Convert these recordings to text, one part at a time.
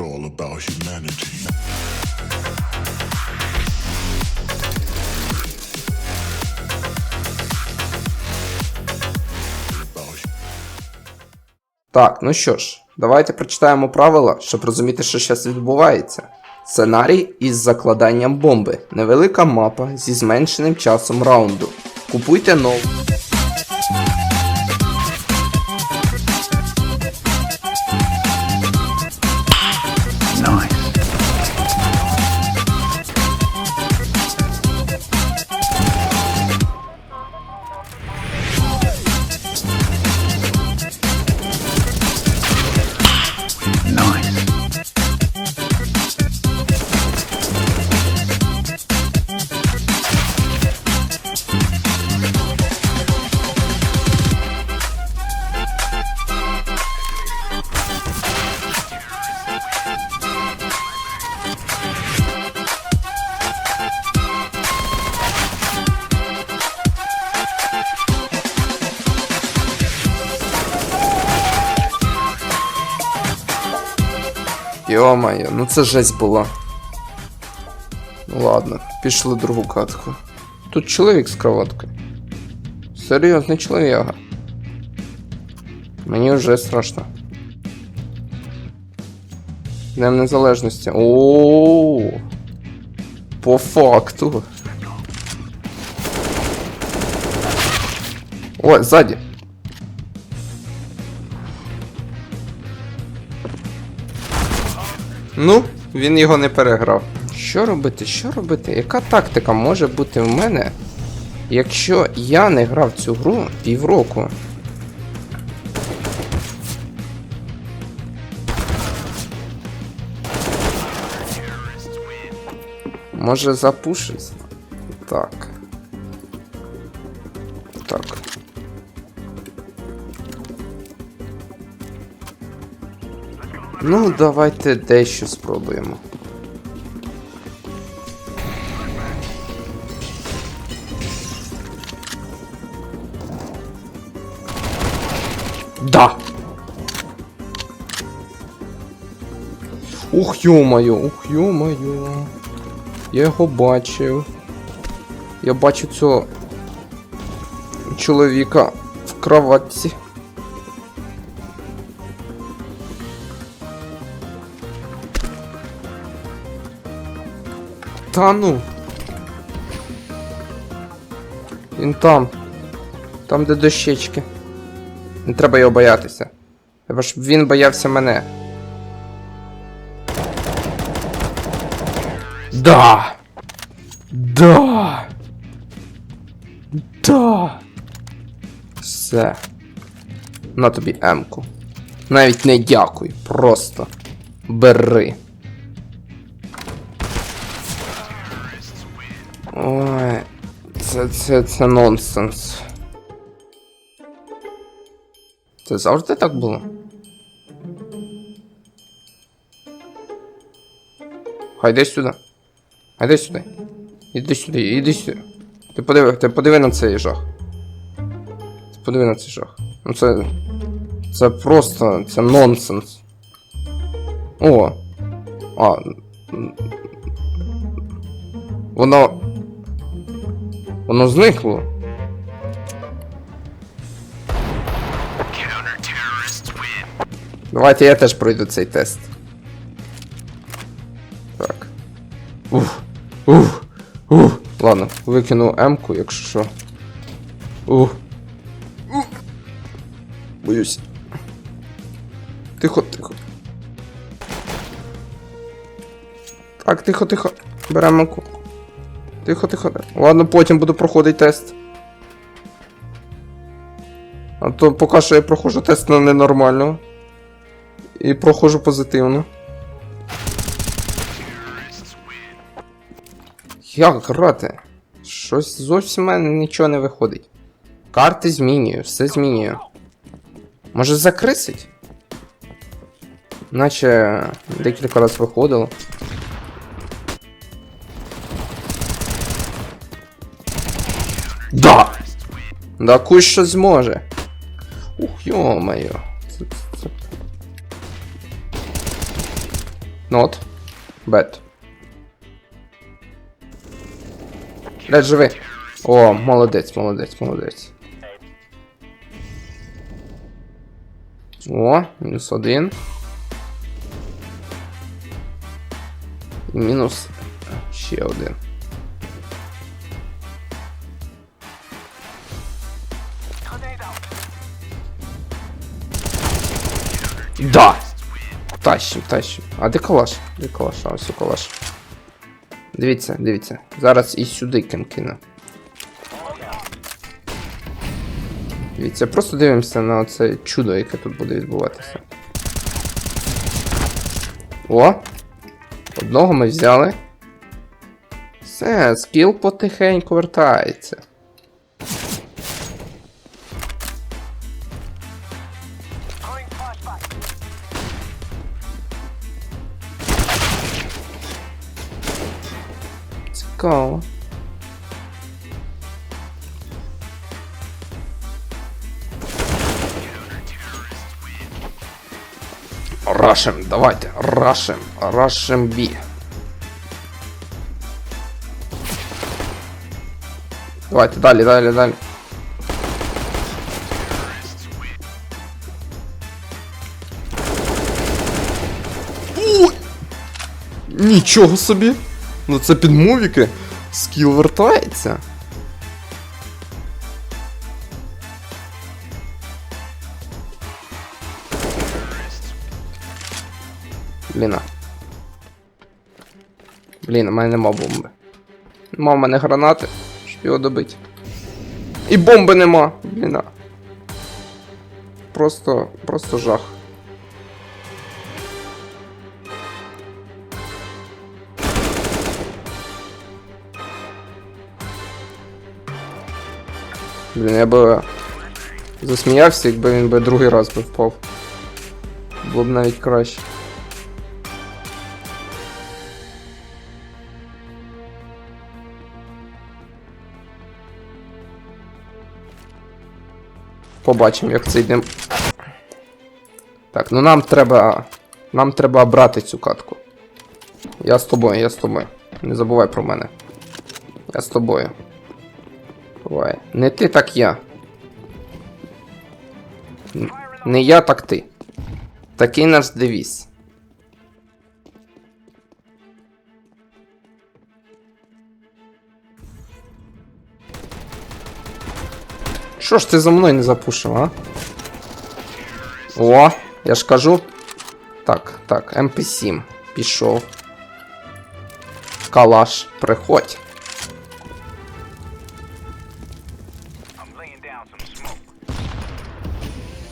all about humanity. Так, ну що ж, давайте прочитаємо правила, щоб розуміти, що зараз відбувається. Сценарій із закладанням бомби. Невелика мапа зі зменшеним часом раунду. Купуйте нову. Йо-моє, ну це жесть була. Ладно, пішли другу катку. Тут чоловік з кроваткою. Серйозний чоловіка. Мені вже страшно. Днем незалежності. О. По факту. Ой, ззаді. Ну, він його не переграв. Що робити? Що робити? Яка тактика може бути в мене, якщо я не грав цю гру півроку? Може запушить? Так. Так. Ну, давайте дещо спробуємо. Да. Ух, ё-моё, ух, ё-моё. Я його бачив. Я бачу цього чоловіка в кроватці. Та ну. Він там. Там, де дощечки. Не треба його боятися. Треба, щоб він боявся мене. Да! Да! Да! Все. На тобі Емку. Навіть не дякуй, просто бери. Ой, це, це, це нонсенс. Це завжди так було? Хайди сюди. Хайди сюди. Іди сюди, іди сюди. Ти подиви, ти подиви на цей жах. Ти подиви на цей жах. Ну це. Це просто. Це нонсенс. О. А. Воно. Воно зникло. Давайте я теж пройду цей тест. Так. Ух. Ух. Ух. Ладно, викину М-ку, якщо що. Ух. Ух. Боюсь. Тихо, тихо. Так, тихо, тихо. Беремо М-ку. Тихо, тихо. Ладно, потім буду проходити тест. А то поки що я проходжу тест на ненормального. І проходжу позитивно. Як грати? Щось зовсім мене нічого не виходить. Карти змінюю, все змінюю. Може закрисить? Наче декілька разів виходило. Да кусь що зможе. Ух, йо-моє. Not. Bad. Блядь, живи. О, молодець, молодець, молодець. О, мінус один. Мінус ще один. Да! Тащим, тащим. А де калаш? Де калаш? А ось у калаш. Дивіться, дивіться. Зараз і сюди ким кину. Дивіться, просто дивимося на це чудо, яке тут буде відбуватися. О! Одного ми взяли. Все, скіл потихеньку вертається. Рашим, давайте, рашим, рашим бі. Давайте, далі, далі, далі. Ой! Нічого собі! Ну це під мувіки. Скіл вертається. Блін. Блін, у мене нема бомби. Нема в мене гранати, щоб його добити. І бомби нема! Блін. Просто. просто жах. Блін, я би засміявся, якби він би другий раз би впав. Було б навіть краще. Побачимо, як це йде. Так, ну нам треба. Нам треба брати цю катку. Я з тобою, я з тобою. Не забувай про мене. Я з тобою. Давай. Не ти, так я. Не я, так ти. Такий наш девіз. Що ж ти за мною не запушив, а? О, я ж кажу. Так, так, МП7. Пішов. Калаш, приходь.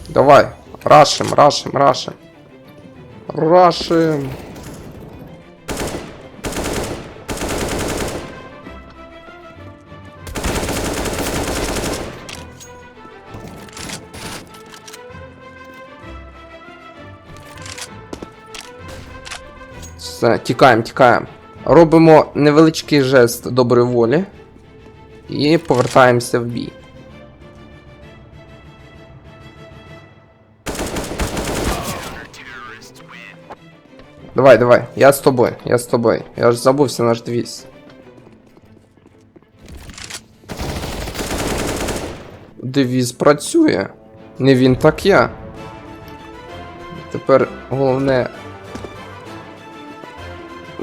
Давай, рашим, рашим, рашим. Рашим. Все, тікаємо, тікаємо. Робимо невеличкий жест доброї волі. І повертаємося в бій. Давай, давай, я з тобою, я з тобою. Я ж забувся наш девіз. Девіз працює. Не він, так я. Тепер головне.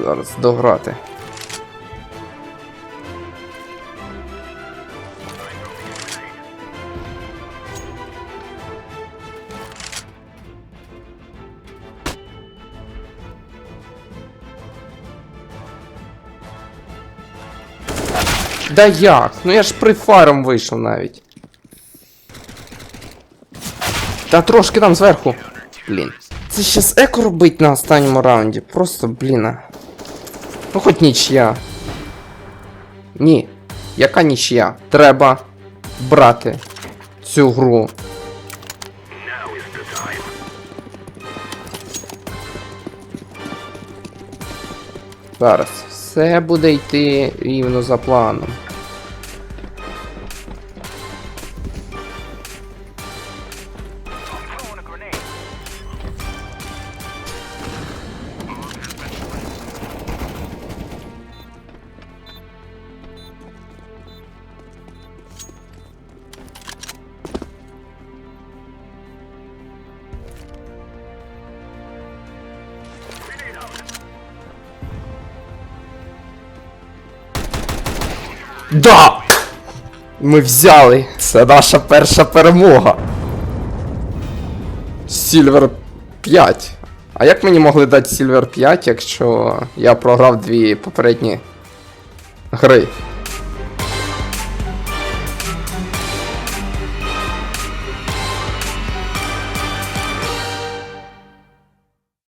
Зараз дограти. Да як? Ну я ж прифаром вийшов навіть. Та трошки там зверху. Блін. Це щас еко робить на останньому раунді. Просто, блін. Ну хоч нічия. Ні. Яка нічия? Треба брати цю гру. Зараз. Все буде йти рівно за планом. Да! Ми взяли! Це наша перша перемога. Сільвер 5. А як мені могли дати Сільвер 5, якщо я програв дві попередні гри?